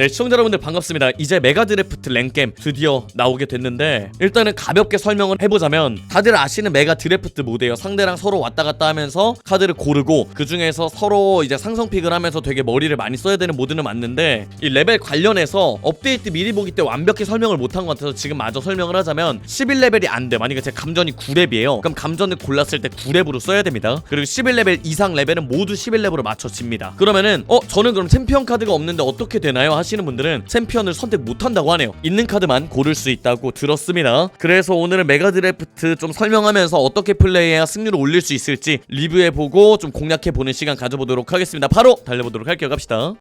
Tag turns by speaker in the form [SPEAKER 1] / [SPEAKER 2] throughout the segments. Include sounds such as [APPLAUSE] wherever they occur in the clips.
[SPEAKER 1] 네 시청자 여러분들 반갑습니다. 이제 메가드래프트 랭겜 드디어 나오게 됐는데 일단은 가볍게 설명을 해보자면 다들 아시는 메가드래프트 모드예요. 상대랑 서로 왔다 갔다 하면서 카드를 고르고 그 중에서 서로 이제 상성픽을 하면서 되게 머리를 많이 써야 되는 모드는 맞는데 이 레벨 관련해서 업데이트 미리 보기 때 완벽히 설명을 못한 것 같아서 지금 마저 설명을 하자면 11레벨이 안돼. 만약에 제 감전이 9렙이에요. 그럼 감전을 골랐을 때 9렙으로 써야 됩니다. 그리고 11레벨 이상 레벨은 모두 11렙으로 맞춰집니다. 그러면은 어 저는 그럼 챔피언 카드가 없는데 어떻게 되나요? 하시 는 분들은 챔피언을 선택 못한다고 하네요. 있는 카드만 고를 수 있다고 들었습니다. 그래서 오늘은 메가드래프트 좀 설명하면서 어떻게 플레이해야 승률을 올릴 수 있을지 리뷰해보고 좀 공략해보는 시간 가져보도록 하겠습니다. 바로 달려보도록 할게요. 갑시다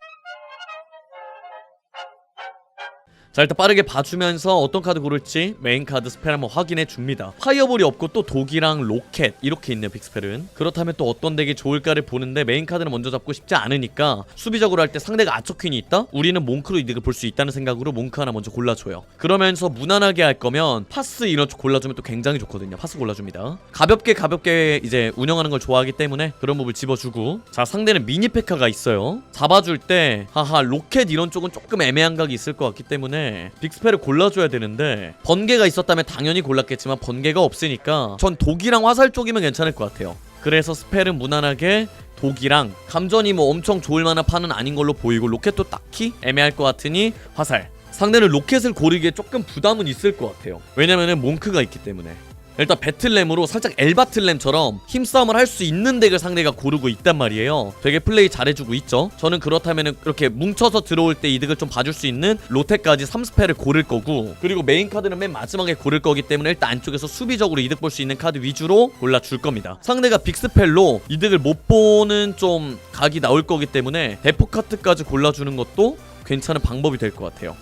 [SPEAKER 1] 자 일단 빠르게 봐주면서 어떤 카드 고를지 메인 카드 스펠 한번 확인해 줍니다. 파이어볼이 없고 또 독이랑 로켓 이렇게 있네요 빅스펠은. 그렇다면 또 어떤 덱이 좋을까를 보는데 메인 카드는 먼저 잡고 싶지 않으니까 수비적으로 할 때 상대가 아처퀸이 있다? 우리는 몽크로 이득을 볼 수 있다는 생각으로 몽크 하나 먼저 골라줘요. 그러면서 무난하게 할 거면 파스 이런 쪽 골라주면 또 굉장히 좋거든요. 파스 골라줍니다. 가볍게 가볍게 이제 운영하는 걸 좋아하기 때문에 그런 몹을 집어주고. 자 상대는 미니 페카가 있어요. 잡아줄 때 하하 로켓 이런 쪽은 조금 애매한 각이 있을 것 같기 때문에 빅스펠을 골라줘야 되는데 번개가 있었다면 당연히 골랐겠지만 번개가 없으니까 전 독이랑 화살 쪽이면 괜찮을 것 같아요. 그래서 스펠은 무난하게 독이랑 감전이 뭐 엄청 좋을 만한 판은 아닌 걸로 보이고 로켓도 딱히 애매할 것 같으니 화살. 상대는 로켓을 고르기에 조금 부담은 있을 것 같아요. 왜냐면은 몽크가 있기 때문에 일단 배틀램으로 살짝 엘바틀램처럼 힘싸움을 할 수 있는 덱을 상대가 고르고 있단 말이에요. 되게 플레이 잘해주고 있죠. 저는 그렇다면은 그렇게 뭉쳐서 들어올 때 이득을 좀 봐줄 수 있는 로테까지 3스펠을 고를 거고 그리고 메인 카드는 맨 마지막에 고를 거기 때문에 일단 안쪽에서 수비적으로 이득 볼 수 있는 카드 위주로 골라줄 겁니다. 상대가 빅스펠로 이득을 못 보는 좀 각이 나올 거기 때문에 대포 카트까지 골라주는 것도 괜찮은 방법이 될 것 같아요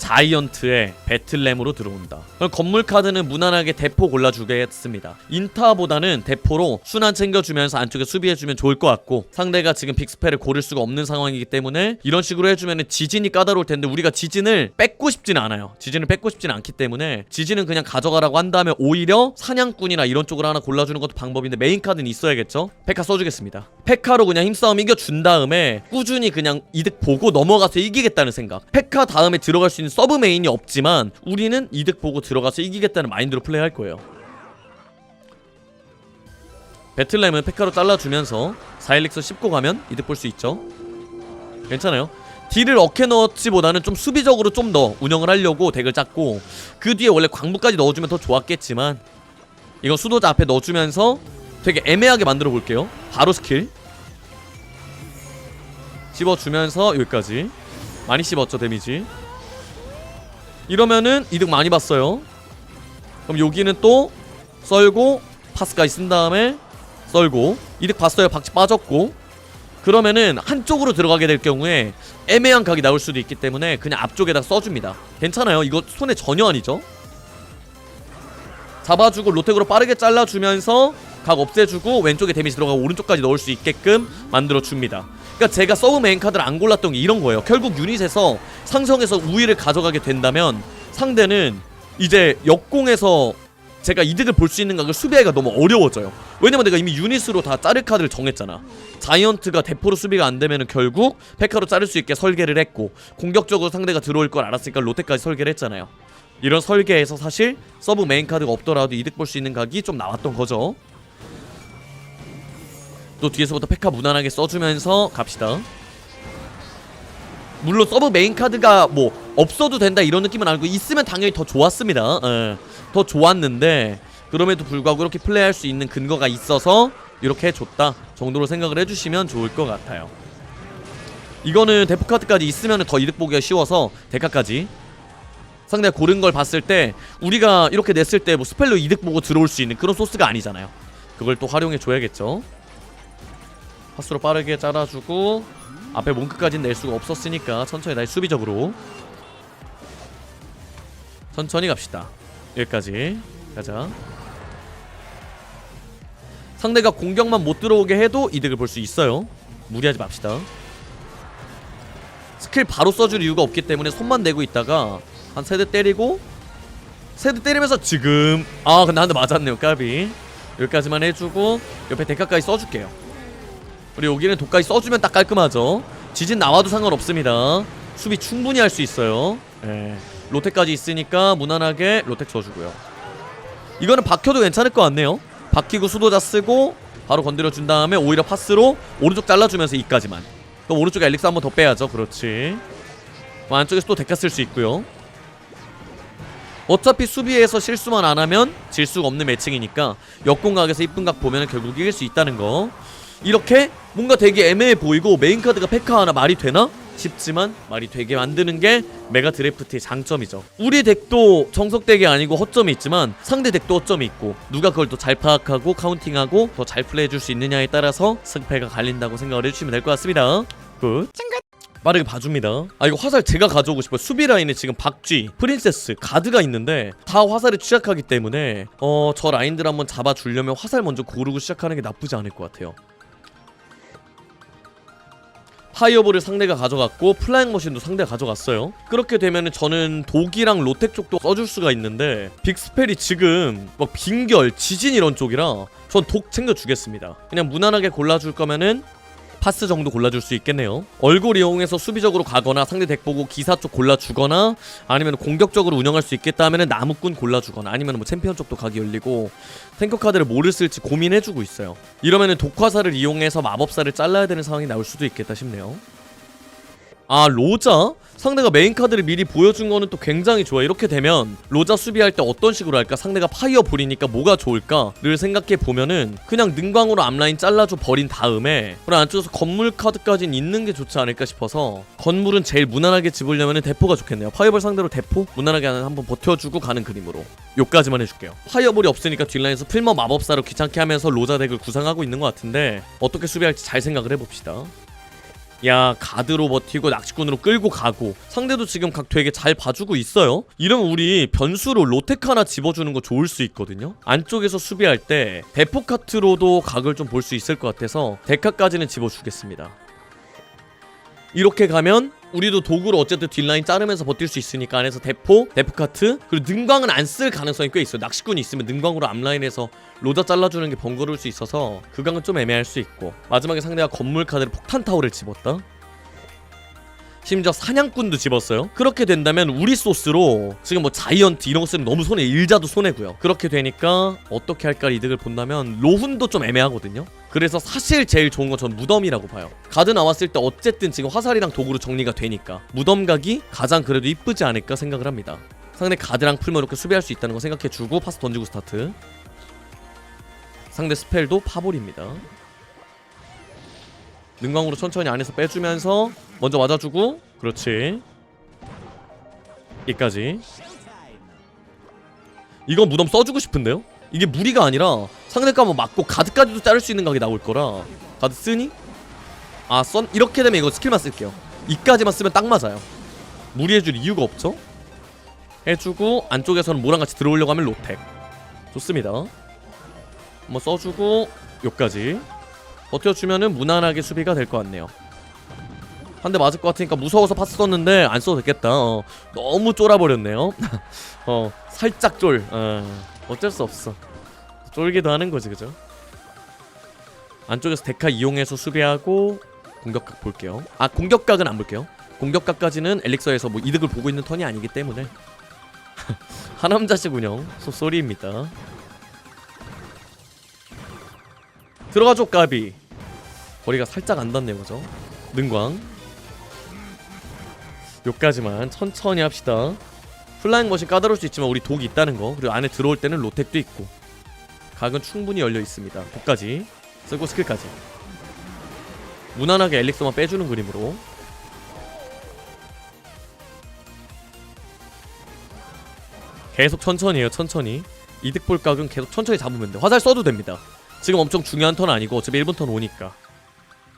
[SPEAKER 1] 자이언트의 배틀램으로 들어온다. 건물 카드는 무난하게 대포 골라주겠습니다. 인타보다는 대포로 순환 챙겨주면서 안쪽에 수비해주면 좋을 것 같고 상대가 지금 빅스펠을 고를 수가 없는 상황이기 때문에 이런 식으로 해주면 지진이 까다로울 텐데 우리가 지진을 뺏고 싶지는 않아요. 지진을 뺏고 싶지는 않기 때문에 지진은 그냥 가져가라고 한다면 오히려 사냥꾼이나 이런 쪽으로 하나 골라주는 것도 방법인데 메인 카드는 있어야겠죠. 페카 써주겠습니다. 페카로 그냥 힘싸움 이겨준 다음에 꾸준히 그냥 이득 보고 넘어가서 이기겠다는 생각. 페카 다음에 들어갈 수 있는 서브 메인이 없지만 우리는 이득 보고 들어가서 이기겠다는 마인드로 플레이할 거예요. 배틀램은 페카로 잘라주면서 사일릭스 씹고 가면 이득 볼 수 있죠. 괜찮아요. 딜을 어케 넣었지보다는 좀 수비적으로 좀 더 운영을 하려고 덱을 짰고 그 뒤에 원래 광부까지 넣어주면 더 좋았겠지만 이건 수도자 앞에 넣어주면서 되게 애매하게 만들어 볼게요. 바로 스킬 씹어주면서 여기까지 많이 씹었죠 데미지 이러면은 이득 많이 봤어요. 그럼 여기는 또 썰고 파스까지 쓴 다음에 썰고 이득 봤어요. 박치 빠졌고. 그러면은 한쪽으로 들어가게 될 경우에 애매한 각이 나올 수도 있기 때문에 그냥 앞쪽에다 써줍니다. 괜찮아요. 이거 손해 전혀 아니죠? 잡아주고 로텍으로 빠르게 잘라주면서 각 없애주고 왼쪽에 데미지 들어가고 오른쪽까지 넣을 수 있게끔 만들어줍니다. 그러니까 제가 서브 메인 카드를 안 골랐던 게 이런 거예요. 결국 유닛에서 상성에서 우위를 가져가게 된다면 상대는 이제 역공에서 제가 이득을 볼 수 있는 각을 수비하기가 너무 어려워져요. 왜냐면 내가 이미 유닛으로 다 자를 카드를 정했잖아. 자이언트가 대포로 수비가 안 되면은 결국 페카로 자를 수 있게 설계를 했고 공격적으로 상대가 들어올 걸 알았으니까 로테까지 설계를 했잖아요. 이런 설계에서 사실 서브 메인 카드가 없더라도 이득 볼 수 있는 각이 좀 나왔던 거죠 또 뒤에서부터 페카 무난하게 써주면서 갑시다. 물론 서브 메인 카드가 뭐 없어도 된다 이런 느낌은 아니고 있으면 당연히 더 좋았습니다. 예, 더 좋았는데 그럼에도 불구하고 이렇게 플레이할 수 있는 근거가 있어서 이렇게 해줬다 정도로 생각을 해주시면 좋을 것 같아요. 이거는 대포 카드까지 있으면 더 이득 보기가 쉬워서 데카까지. 상대가 고른 걸 봤을 때 우리가 이렇게 냈을 때 뭐 스펠로 이득 보고 들어올 수 있는 그런 소스가 아니잖아요. 그걸 또 활용해 줘야겠죠 파스로 빠르게 잘라주고 앞에 몽크까지는 낼 수가 없었으니까 천천히 다시 수비적으로. 천천히 갑시다. 여기까지. 가자. 상대가 공격만 못 들어오게 해도 이득을 볼 수 있어요. 무리하지 맙시다. 스킬 바로 써줄 이유가 없기 때문에 손만 내고 있다가 한 세 대 때리고 세 대 때리면서 지금 아 근데 한 대 맞았네요 까비. 여기까지만 해주고 옆에 데카까지 써줄게요 그리고 여기는 독까지 써주면 딱 깔끔하죠. 지진 나와도 상관없습니다. 수비 충분히 할 수 있어요. 예. 로텍까지 있으니까 무난하게 로텍 줘주고요. 이거는 박혀도 괜찮을 것 같네요. 박히고 수도자 쓰고 바로 건드려 준 다음에 오히려 파스로 오른쪽 잘라주면서 이까지만. 그럼 오른쪽에 엘릭스 한 번 더 빼야죠. 그렇지. 뭐 안쪽에서 또 데카 쓸 수 있고요. 어차피 수비에서 실수만 안 하면 질 수가 없는 매칭이니까 역공각에서 이쁜 각 보면 결국 이길 수 있다는 거 이렇게 뭔가 되게 애매해 보이고 메인 카드가 페카 하나 말이 되나? 싶지만 말이 되게 만드는 게 메가 드래프트의 장점이죠. 우리 덱도 정석 덱이 아니고 허점이 있지만 상대 덱도 허점이 있고 누가 그걸 또 잘 파악하고 카운팅하고 더 잘 플레이해줄 수 있느냐에 따라서 승패가 갈린다고 생각을 해주시면 될 것 같습니다. 굿. 빠르게 봐줍니다. 아 이거 화살 제가 가져오고 싶어요. 수비 라인에 지금 박쥐, 프린세스, 가드가 있는데 다 화살에 취약하기 때문에 어 저 라인들 한번 잡아주려면 화살 먼저 고르고 시작하는 게 나쁘지 않을 것 같아요. 파이어볼을 상대가 가져갔고 플라잉 머신도 상대가 가져갔어요. 그렇게 되면은 저는 독이랑 로텍 쪽도 써줄 수가 있는데 빅스펠이 지금 막 빙결, 지진 이런 쪽이라 전 독 챙겨주겠습니다. 그냥 무난하게 골라줄 거면은 파스 정도 골라줄 수 있겠네요. 얼굴 이용해서 수비적으로 가거나 상대 덱 보고 기사 쪽 골라주거나 아니면 공격적으로 운영할 수 있겠다 하면은 나무꾼 골라주거나 아니면 뭐 챔피언 쪽도 각이 열리고 탱커 카드를 뭐를 쓸지 고민해주고 있어요. 이러면은 독화사를 이용해서 마법사를 잘라야 되는 상황이 나올 수도 있겠다 싶네요. 아 로자? 상대가 메인 카드를 미리 보여준 거는 또 굉장히 좋아 이렇게 되면 로자 수비할 때 어떤 식으로 할까? 상대가 파이어 볼이니까 뭐가 좋을까를 생각해 보면은 그냥 능광으로 앞라인 잘라줘 버린 다음에 그리고 안쪽에서 건물 카드까지는 있는 게 좋지 않을까 싶어서 건물은 제일 무난하게 집으려면은 대포가 좋겠네요. 파이어볼 상대로 대포 무난하게 한번 버텨주고 가는 그림으로 요까지만 해줄게요. 파이어볼이 없으니까 뒷라인에서 필머 마법사로 귀찮게 하면서 로자 덱을 구상하고 있는 것 같은데 어떻게 수비할지 잘 생각을 해봅시다 야 가드로 버티고 낚시꾼으로 끌고 가고 상대도 지금 각 되게 잘 봐주고 있어요? 이러면 우리 변수로 로텍 하나 집어주는 거 좋을 수 있거든요? 안쪽에서 수비할 때 대포 카트로도 각을 좀 볼 수 있을 것 같아서 데카까지는 집어주겠습니다. 이렇게 가면 우리도 도구로 어쨌든 뒷라인 자르면서 버틸 수 있으니까 안에서 대포, 대포 카트 그리고 능광은 안 쓸 가능성이 꽤 있어요 낚시꾼이 있으면 능광으로 앞라인에서 로자 잘라주는 게 번거로울 수 있어서 그 각은 좀 애매할 수 있고. 마지막에 상대가 건물 카드를 폭탄 타워를 집었다 심지어 사냥꾼도 집었어요. 그렇게 된다면 우리 소스로 지금 뭐 자이언트 이런 거 쓰면 너무 손해, 일자도 손해고요. 그렇게 되니까 어떻게 할까 이득을 본다면 로훈도 좀 애매하거든요. 그래서 사실 제일 좋은 건 전 무덤이라고 봐요. 가드 나왔을 때 어쨌든 지금 화살이랑 도구로 정리가 되니까 무덤 각이 가장 그래도 이쁘지 않을까 생각을 합니다. 상대 가드랑 풀면 이렇게 수비할 수 있다는 거 생각해주고 파스 던지고 스타트. 상대 스펠도 파볼입니다. 능광으로 천천히 안에서 빼주면서 먼저 맞아주고 그렇지 여기까지 이건 무덤 써주고 싶은데요? 이게 무리가 아니라 상대가 뭐 맞고 가드까지도 자를 수 있는 각이 나올 거라 가드 쓰니? 아 썬? 이렇게 되면 이거 스킬만 쓸게요 이까지만 쓰면 딱 맞아요 무리해줄 이유가 없죠? 해주고 안쪽에서는 모랑 같이 들어오려고 하면 로텍 좋습니다 한번 써주고 요까지 버텨주면은 무난하게 수비가 될 것 같네요. 한 대 맞을 것 같으니까 무서워서 파스 썼는데 안 써도 됐겠다. 어, 너무 쫄아버렸네요. [LAUGHS] 어, 살짝 쫄. 어, 어쩔 수 없어. 쫄기도 하는 거지, 그죠? 안쪽에서 데카 이용해서 수비하고 공격각 볼게요. 아, 공격각은 안 볼게요. 공격각까지는 엘릭서에서 뭐 이득을 보고 있는 턴이 아니기 때문에 [LAUGHS] 하남자식 운영 소소리입니다. 들어가죠 까비. 거리가 살짝 안 닿네요 그죠? 능광. 요까지만 천천히 합시다. 플라잉 머신 까다로울 수 있지만 우리 독이 있다는 거. 그리고 안에 들어올 때는 로텍도 있고. 각은 충분히 열려 있습니다. 독까지. 쓰고 스킬까지. 무난하게 엘릭서만 빼주는 그림으로. 계속 천천히 해요 천천히. 이득 볼 각은 계속 천천히 잡으면 돼 화살 써도 됩니다 지금 엄청 중요한 턴 아니고 어차피 1분 턴 오니까.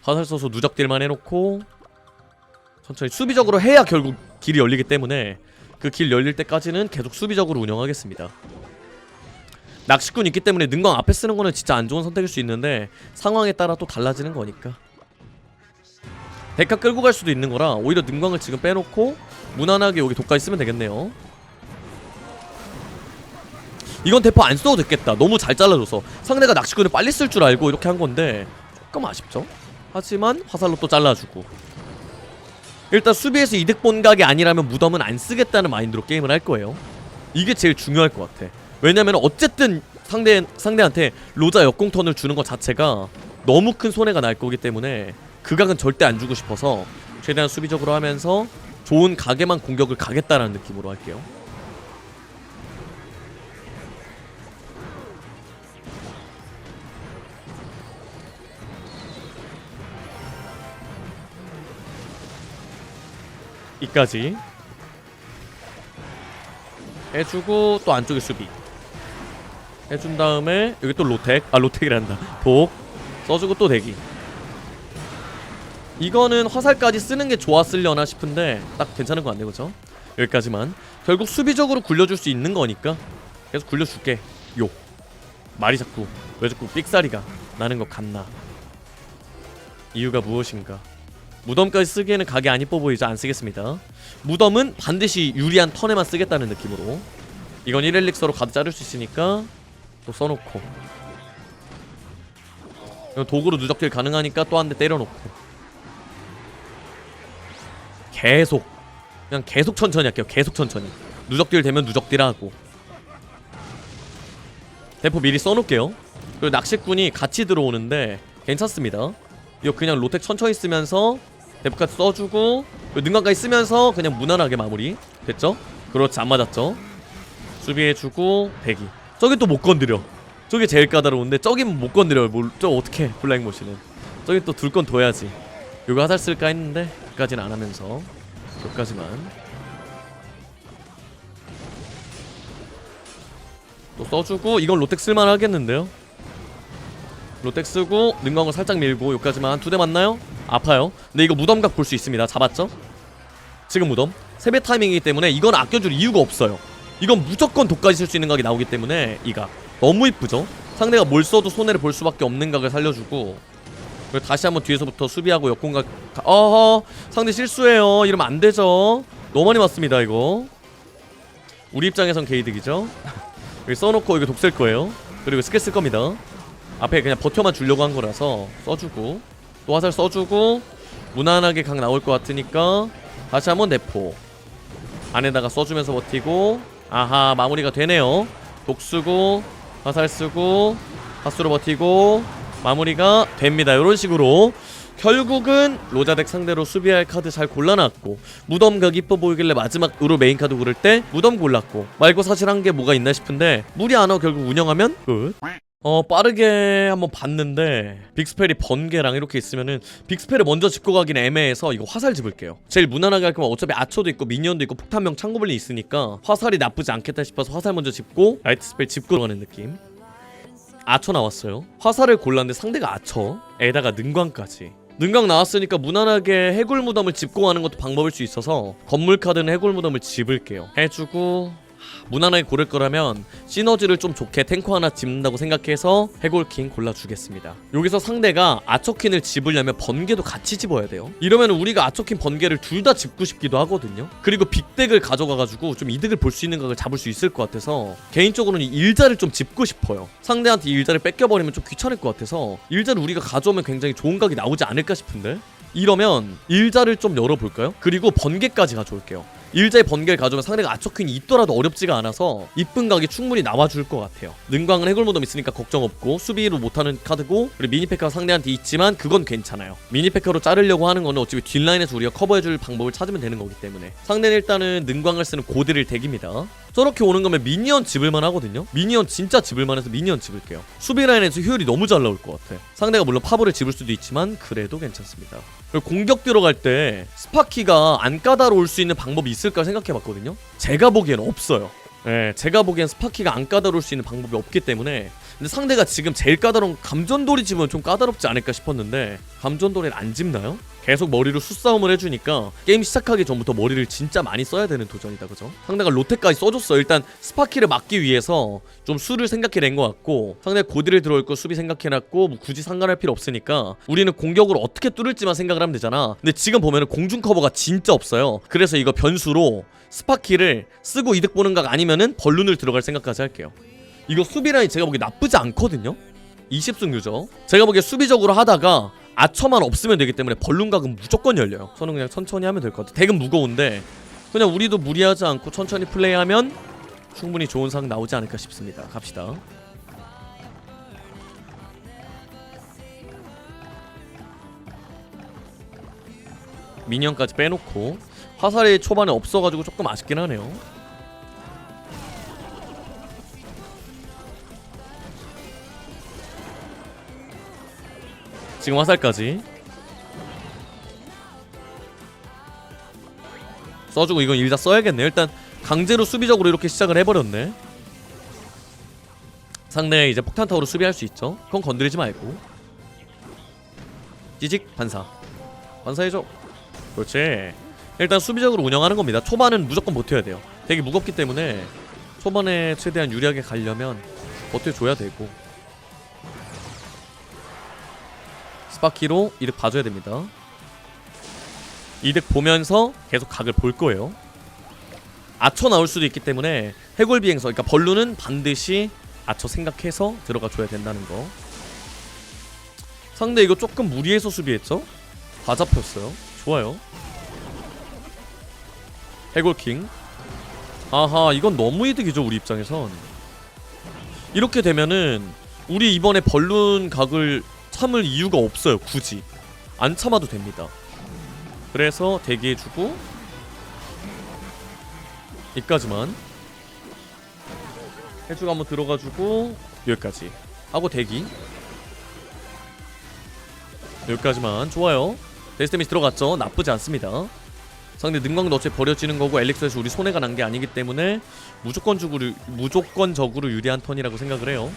[SPEAKER 1] 화살 써서 누적 딜만 해놓고 천천히 수비적으로 해야 결국 길이 열리기 때문에 그 길 열릴 때까지는 계속 수비적으로 운영하겠습니다. 낚시꾼 있기 때문에 능광 앞에 쓰는 거는 진짜 안 좋은 선택일 수 있는데 상황에 따라 또 달라지는 거니까. 데카 끌고 갈 수도 있는 거라 오히려 능광을 지금 빼놓고 무난하게 여기 독까지 쓰면 되겠네요 이건 대포 안 써도 됐겠다. 너무 잘 잘라줘서 상대가 낚시꾼을 빨리 쓸 줄 알고 이렇게 한 건데 조금 아쉽죠. 하지만 화살로 또 잘라주고 일단 수비에서 이득 본 각이 아니라면 무덤은 안 쓰겠다는 마인드로 게임을 할 거예요. 이게 제일 중요할 것 같아. 왜냐면 어쨌든 상대 상대한테 로자 역공 턴을 주는 것 자체가 너무 큰 손해가 날 거기 때문에 그 각은 절대 안 주고 싶어서 최대한 수비적으로 하면서 좋은 각에만 공격을 가겠다라는 느낌으로 할게요. 이까지. 해주고 또 안쪽에 수비. 해준 다음에 여기 또 로텍. 아 로텍이란다. 독. 써주고 또 대기. 이거는 화살까지 쓰는 게 좋았으려나 싶은데 딱 괜찮은 거 같네 그죠? 여기까지만. 결국 수비적으로 굴려줄 수 있는 거니까 계속 굴려줄게. 요. 말이 자꾸 왜 자꾸 삑사리가 나는 것 같나? 이유가 무엇인가 무덤까지 쓰기에는 각이 안 이뻐 보이죠. 안 쓰겠습니다. 무덤은 반드시 유리한 턴에만 쓰겠다는 느낌으로. 이건 1엘릭서로 가드 자를 수 있으니까 또 써놓고. 도구로 누적딜 가능하니까 또 한 대 때려놓고. 계속. 그냥 계속 천천히 할게요. 계속 천천히. 누적딜 되면 누적딜 하고. 대포 미리 써놓을게요. 그리고 낚시꾼이 같이 들어오는데 괜찮습니다. 이거 그냥 로텍 천천히 쓰면서 대포까지 써주고 능강까지 쓰면서 그냥 무난하게 마무리 됐죠? 그렇지 안 맞았죠? 수비해주고 대기. 저기 또 못 건드려. 저게 제일 까다로운데 저긴 못 건드려요. 뭘, 저 어떻게 블랙모시는 저기 또 둘 건 둬야지. 요거 화살 쓸까 했는데 그까지는 안 하면서. 여기까지만. 또 써주고 이건 로텍 쓸만 하겠는데요? 로텍 쓰고 능광을 살짝 밀고 여기까지만. 두 대 맞나요? 아파요. 근데 이거 무덤각 볼 수 있습니다. 잡았죠? 지금 무덤. 세배 타이밍이기 때문에 이건 아껴줄 이유가 없어요. 이건 무조건 독까지 쓸 수 있는 각이 나오기 때문에 이각 너무 이쁘죠? 상대가 뭘 써도 손해를 볼 수밖에 없는 각을 살려주고 그리고 다시 한번 뒤에서부터 수비하고 역공각 가- 어허! 상대 실수해요. 이러면 안 되죠? 너무 많이 맞습니다 이거. 우리 입장에선 개이득이죠? 여기 써놓고 이거 독 쓸 거예요. 그리고 스킬 쓸 겁니다. 앞에 그냥 버텨만 주려고 한 거라서 써주고 또 화살 써주고 무난하게 각 나올 것 같으니까 다시 한번 내포. 안에다가 써주면서 버티고 아하 마무리가 되네요. 독 쓰고 화살 쓰고 파수로 버티고 마무리가 됩니다. 이런 식으로 결국은 로자덱 상대로 수비할 카드 잘 골라놨고 무덤각 이뻐 보이길래 마지막으로 메인 카드 고를 때 무덤 골랐고 말고 사실 한 게 뭐가 있나 싶은데 무리 안 하고 결국 운영하면 끝 어 빠르게 한번 봤는데 빅스펠이 번개랑 이렇게 있으면은 빅스펠을 먼저 짚고 가긴 애매해서 이거 화살 집을게요. 제일 무난하게 할 거면 어차피 아처도 있고 미니언도 있고 폭탄명 창고블리 있으니까 화살이 나쁘지 않겠다 싶어서 화살 먼저 짚고 라이트 스펠 짚고 가는 느낌. 아처 나왔어요. 화살을 골랐는데 상대가 아처 에다가 능광까지. 능광 나왔으니까 무난하게 해골 무덤을 짚고 가는 것도 방법일 수 있어서 건물 카드는 해골 무덤을 집을게요. 해주고 하, 무난하게 고를 거라면 시너지를 좀 좋게 탱커 하나 집는다고 생각해서 해골킹 골라주겠습니다. 여기서 상대가 아처퀸을 집으려면 번개도 같이 집어야 돼요. 이러면 우리가 아처퀸 번개를 둘 다 집고 싶기도 하거든요. 그리고 빅덱을 가져가가지고 좀 이득을 볼 수 있는 각을 잡을 수 있을 것 같아서 개인적으로는 이 일자를 좀 짚고 싶어요. 상대한테 이 일자를 뺏겨버리면 좀 귀찮을 것 같아서 일자를 우리가 가져오면 굉장히 좋은 각이 나오지 않을까 싶은데? 이러면 일자를 좀 열어볼까요? 그리고 번개까지 가져올게요 일자의 번개를 가져오면 상대가 아처퀸이 있더라도 어렵지가 않아서 이쁜 각이 충분히 나와줄 것 같아요. 능광은 해골모덤 있으니까 걱정 없고 수비로 못하는 카드고 그리고 미니페카가 상대한테 있지만 그건 괜찮아요. 미니페카로 자르려고 하는 거는 어차피 뒷라인에서 우리가 커버해줄 방법을 찾으면 되는 거기 때문에 상대는 일단은 능광을 쓰는 고드를 덱입니다. 저렇게 오는 거면 미니언 집을만 하거든요. 미니언 진짜 집을만 해서 미니언 집을게요. 수비 라인에서 효율이 너무 잘 나올 것 같아. 상대가 물론 파브를 집을 수도 있지만 그래도 괜찮습니다. 공격 들어갈 때 스파키가 안 까다로울 수 있는 방법이 있을까 생각해봤거든요. 제가 보기엔 없어요. 예, 제가 보기엔 스파키가 안 까다로울 수 있는 방법이 없기 때문에 근데 상대가 지금 제일 까다로운 감전돌이 집으면 좀 까다롭지 않을까 싶었는데 감전돌이를 안 집나요? 계속 머리로 수싸움을 해주니까 게임 시작하기 전부터 머리를 진짜 많이 써야 되는 도전이다 그죠? 상대가 로테까지 써줬어 일단 스파키를 막기 위해서 좀 수를 생각해낸 것 같고 상대 고디를 들어올 거 수비 생각해놨고 뭐 굳이 상관할 필요 없으니까 우리는 공격으로 어떻게 뚫을지만 생각을 하면 되잖아 근데 지금 보면은 공중 커버가 진짜 없어요 그래서 이거 변수로 스파키를 쓰고 이득 보는 각 아니면은 벌룬을 들어갈 생각까지 할게요 이거 수비 라인 제가 보기에 나쁘지 않거든요. 20승 유저. 제가 보기에 수비적으로 하다가 아처만 없으면 되기 때문에 벌룬각은 무조건 열려요. 저는 그냥 천천히 하면 될 것 같아요. 덱은 무거운데 그냥 우리도 무리하지 않고 천천히 플레이하면 충분히 좋은 상 나오지 않을까 싶습니다. 갑시다. 미니언까지 빼놓고 화살이 초반에 없어가지고 조금 아쉽긴 하네요 지금 화살까지. 써주고 이건 일다 써야겠네 일단 강제로 수비적으로 이렇게 시작을 해버렸네. 상대 이제 폭탄 타워로 수비할 수 있죠. 그건 건드리지 말고. 찌직 반사. 반사해줘. 그렇지. 일단 수비적으로 운영하는 겁니다. 초반은 무조건 버텨야 돼요. 되게 무겁기 때문에 초반에 최대한 유리하게 가려면 버텨줘야 되고 스파키로 이득 봐줘야 됩니다. 이득 보면서 계속 각을 볼 거예요. 아처 나올 수도 있기 때문에 해골 비행서 그러니까 벌루는 반드시 아처 생각해서 들어가 줘야 된다는 거. 상대 이거 조금 무리해서 수비했죠? 다 잡혔어요. 좋아요. 해골킹. 아하 이건 너무 이득이죠 우리 입장에선. 이렇게 되면은 우리 이번에 벌룬 각을 참을 이유가 없어요 굳이. 안 참아도 됩니다. 그래서 대기해주고 이까지만. 해주가 한번 들어가주고 여기까지. 하고 대기. 여기까지만. 좋아요. 데스테미스 들어갔죠? 나쁘지 않습니다. 상대 능광도 어차피 버려지는 거고 엘릭스에서 우리 손해가 난 게 아니기 때문에 무조건적으로 무조건적으로 유리한 턴이라고 생각을 해요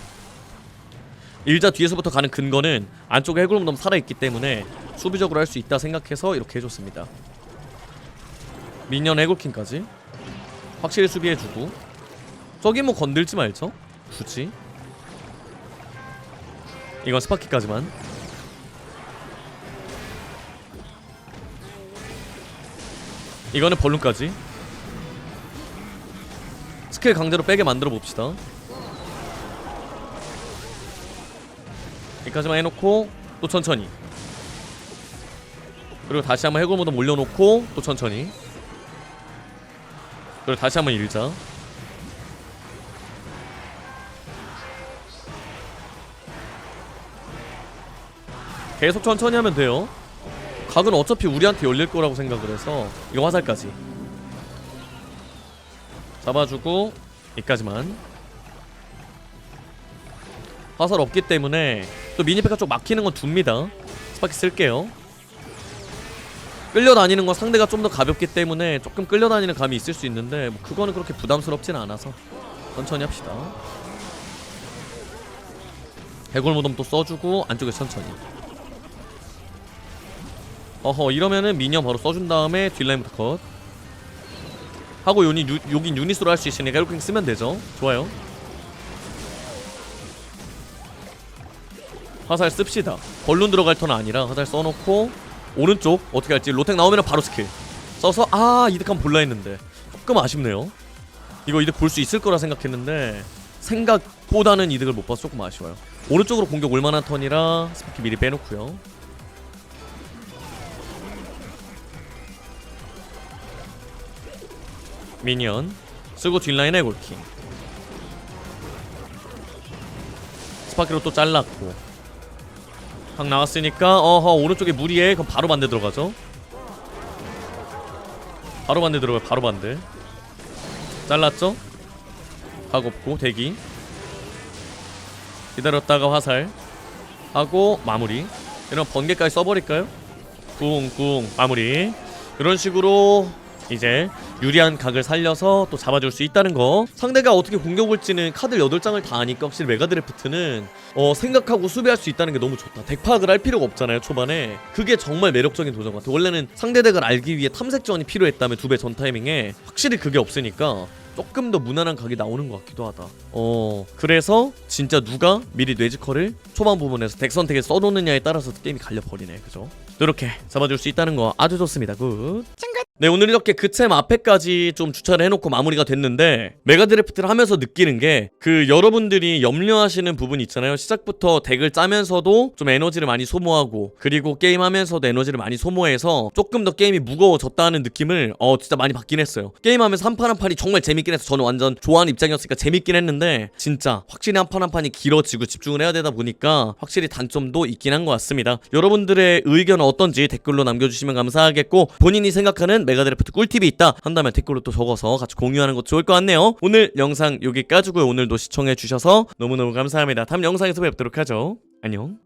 [SPEAKER 1] 일자 뒤에서부터 가는 근거는 안쪽에 해골 너무 살아있기 때문에 수비적으로 할 수 있다 생각해서 이렇게 해줬습니다. 미니언 해골킹까지 확실히 수비해주고. 저기 뭐 건들지 말죠? 굳이? 이건 스파키까지만. 이거는 벌룬까지. 스킬 강제로 빼게 만들어 봅시다 여기까지만 해놓고 또 천천히. 그리고 다시 한번 해골 모드 올려놓고 또 천천히. 그리고 다시 한번 일자. 계속 천천히 하면 돼요. 각은 어차피 우리한테 열릴 거라고 생각을 해서 이거 화살까지. 잡아주고 여기까지만. 화살 없기 때문에 또 미니페카 쪽 막히는 건 둡니다. 스파키 쓸게요. 끌려다니는 건 상대가 좀 더 가볍기 때문에 조금 끌려다니는 감이 있을 수 있는데 뭐 그거는 그렇게 부담스럽진 않아서 천천히 합시다. 해골무덤 또 써주고 안쪽에 천천히. 어허 이러면은 미니언 바로 써준 다음에 뒷라인부터 컷. 하고 요니 유, 여긴 유닛으로 할 수 있으니까 이렇게 쓰면 되죠. 좋아요 화살 씁시다. 벌룬 들어갈 턴은 아니라 화살 써놓고 오른쪽 어떻게 할지 로텍 나오면 바로 스킬 써서 아 이득하면 볼라 했는데 조금 아쉽네요. 이거 이득 볼 수 있을 거라 생각했는데 생각보다는 이득을 못 봐서 조금 아쉬워요. 오른쪽으로 공격 올만한 턴이라 스파키 미리 빼놓고요. 미니언 쓰고 뒷라인에 골킹. 스파키로 또 잘랐고 각 나왔으니까 어허 오른쪽에 무리해. 그럼 바로 반대 들어가죠. 바로 반대 들어가요. 바로 반대. 잘랐죠? 각 없고 대기. 기다렸다가 화살. 하고 마무리. 이런 번개까지 써버릴까요? 꿍꿍 마무리. 이런 식으로 이제 유리한 각을 살려서 또 잡아줄 수 있다는 거. 상대가 어떻게 공격 올지는 카드 8장을 다 아니까 확실히 메가드래프트는 어 생각하고 수비할 수 있다는 게 너무 좋다. 덱 파악을 할 필요가 없잖아요 초반에. 그게 정말 매력적인 도전 같아. 원래는 상대 덱을 알기 위해 탐색전이 필요했다면 두 배 전 타이밍에 확실히 그게 없으니까 조금 더 무난한 각이 나오는 것 같기도 하다. 어 그래서 진짜 누가 미리 뇌지컬을 초반 부분에서 덱 선택에 써놓느냐에 따라서 게임이 갈려버리네. 그죠? 이렇게 잡아줄 수 있다는 거 아주 좋습니다. 굿네 오늘 이렇게 그챔 앞에까지 좀 주차를 해놓고 마무리가 됐는데 메가 드래프트를 하면서 느끼는 게 그 여러분들이 염려하시는 부분 있잖아요. 시작부터 덱을 짜면서도 좀 에너지를 많이 소모하고 그리고 게임하면서도 에너지를 많이 소모해서 조금 더 게임이 무거워졌다는 느낌을 어 진짜 많이 받긴 했어요. 게임하면서 한 판 한 판이 정말 재밌긴 해서 저는 완전 좋아하는 입장이었으니까 재밌긴 했는데 진짜 확실히 한 판 한 판이 길어지고 집중을 해야 되다 보니까 확실히 단점도 있긴 한 것 같습니다. 여러분들의 의견은 어떤지 댓글로 남겨주시면 감사하겠고 본인이 생각하는 메가드래프트 꿀팁이 있다 한다면 댓글로 또 적어서 같이 공유하는 것도 좋을 것 같네요. 오늘 영상 여기까지고요. 오늘도 시청해주셔서 너무너무 감사합니다. 다음 영상에서 뵙도록 하죠. 안녕